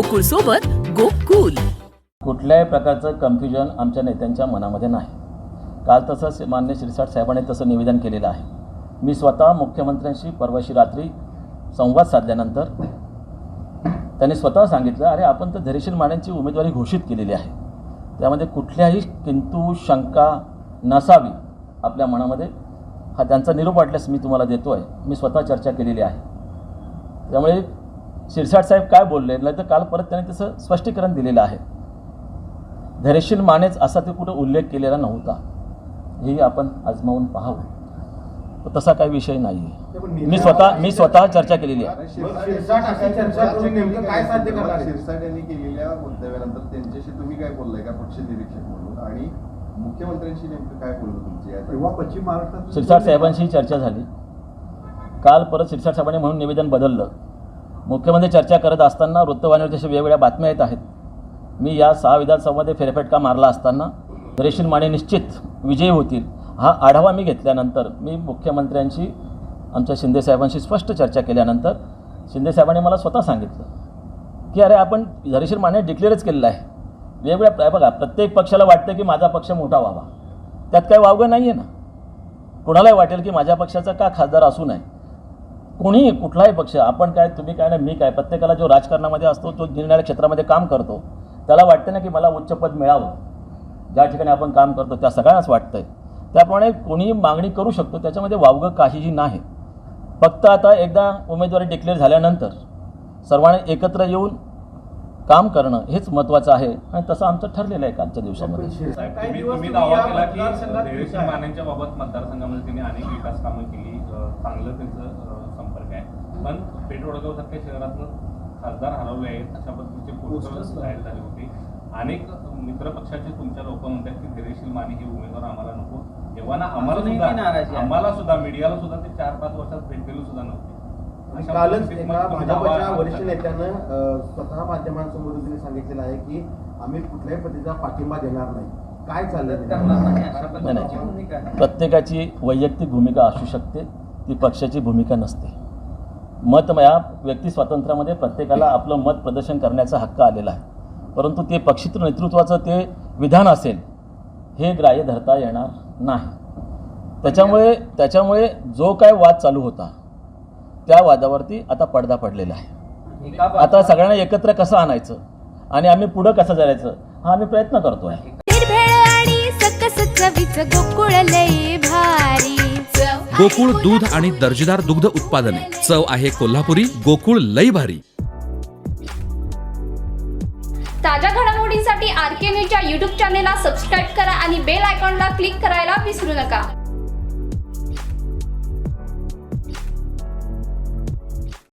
गोकुळ सोबत गोकुल. कुठल्याही प्रकारचं कन्फ्युजन आमच्या नेत्यांच्या मनामध्ये नाही. काल तसंच मान्य श्रीसाठ साहेबांनी तसं निवेदन केलेलं आहे. मी स्वतः मुख्यमंत्र्यांशी परवाशी रात्री संवाद साधल्यानंतर त्यांनी स्वतः सांगितलं अरे आपण तर धैर्यशील माण्यांची उमेदवारी घोषित केलेली आहे. त्यामध्ये कुठल्याही किंतू शंका नसावी आपल्या मनामध्ये. हा त्यांचा निरोप वाटल्यास मी तुम्हाला देतो आहे मी स्वतः चर्चा केलेली आहे. त्यामुळे शिरसाट साहेब काय बोलले? नाही तर काल परत त्यांनी त्याचं स्पष्टीकरण दिलेलं आहे. धैर्यशील मानेच असा ते कुठं उल्लेख केलेला नव्हता. हेही आपण आजमावून पाहावं तसा काही विषय नाही मी स्वतः मी स्वतः चर्चा केलेली आहे. शिरसाट अशी चर्चा करून नेमकं काय साध्य करणार आहे? शिरसाट यांनी केलेल्या वक्तव्यानंतर त्यांच्याशी तुम्ही काय बोललाय का पक्ष निरीक्षक म्हणून? आणि मुख्यमंत्र्यांशी नेमकं काय बोललं तुमची या तेव्हा पश्चिम महाराष्ट्रात शिरसाट साहेबांशी चर्चा झाली. काल परत शिरसाट साहेबांनी म्हणून निवेदन बदललं. मुख्यमंत्री चर्चा करत असताना वृत्तवाहिनीवर जशा वेगवेगळ्या बातम्या येत आहेत मी या सहा विधानसभामध्ये फेरफेटका मारला असताना रेशीन माने निश्चित विजयी होतील हा आढावा मी घेतल्यानंतर मी मुख्यमंत्र्यांशी आमच्या शिंदेसाहेबांशी स्पष्ट चर्चा केल्यानंतर शिंदेसाहेबांनी मला स्वतः सांगितलं की अरे आपण धैर्यशील माने डिक्लेअरच केलेलं आहे. वेगवेगळ्या बघा प्रत्येक पक्षाला वाटतं की माझा पक्ष मोठा व्हावा. त्यात काही वावगं नाही आहे ना. कोणालाही वाटेल की माझ्या पक्षाचा का खासदार असू नये. कुणी कुठलाही पक्ष आपण काय तुम्ही काय नाही मी काय प्रत्येकाला जो राजकारणामध्ये असतो तो निर्णय क्षेत्रामध्ये काम करतो. त्याला वाटतं ना की मला उच्च पद मिळावं. ज्या ठिकाणी आपण काम करतो त्या सगळ्यांनाच आहे त्याप्रमाणे कोणीही मागणी करू शकतो त्याच्यामध्ये वावगं काहीही नाही. फक्त आता एकदा उमेदवारी डिक्लेअर झाल्यानंतर सर्वांनी एकत्र येऊन काम करणं हेच महत्त्वाचं आहे. आणि तसं आमचं ठरलेलं आहे कालच्या दिवसामध्ये? तुम्ही दावा केला बाबत मतदारसंघामध्ये त्यांनी अनेक विकास कामं केली चांगलं त्यांचं संपर्क आहे. पण पेठ वडगाव सारख्या शहरातनं खासदार हरवले आहेत अशा पद्धतीचे पोस्टर Posters जाहीर झाले होते. अनेक मित्र पक्षाचे तुमच्या लोक म्हणतात की धैर्यशील माने हे उमेदवार आम्हाला नको. तेव्हा ना आम्हाला सुद्धा. आम्हाला सुद्धा मीडियाला सुद्धा ते चार पाच वर्षात भेटलेलं सुद्धा नव्हते. कालच एका भाजपच्या वरिष्ठ. नेत्यानं स्वतः माध्यमांसमोर त्यांनी सांगितलेलं आहे की आम्ही कुठल्याही पद्धतीचा पाठिंबा देणार नाही. काय आहे. प्रत्येकाची वैयक्तिक भूमिका असू शकते ती पक्षाची भूमिका नसते. मत या व्यक्ती स्वातंत्र्यामध्ये प्रत्येकाला आपलं मत प्रदर्शन करण्याचा हक्क आलेला आहे. परंतु ते पक्षित नेतृत्वाचं ते विधान असेल हे ग्राह्य धरता येणार नाही. त्याच्यामुळे त्याच्यामुळे जो काय वाद चालू होता त्या वादावरती आता पडदा पडलेला आहे. आता सगळ्यांना एकत्र कसं आणायचं? आणि आम्ही पुढं कसं जायचं? हा आम्ही प्रयत्न करतो आहे गोकुळ दूध आणि दर्जेदार दुग्ध उत्पादने. चव आहे कोल्हापुरी गोकुळ लई भारी. ताज्या घडामोडींसाठी आर के न्यूजच्या यूट्यूब चॅनेलला सबस्क्राईब करा आणि बेल आयकॉनला क्लिक करायला विसरू नका.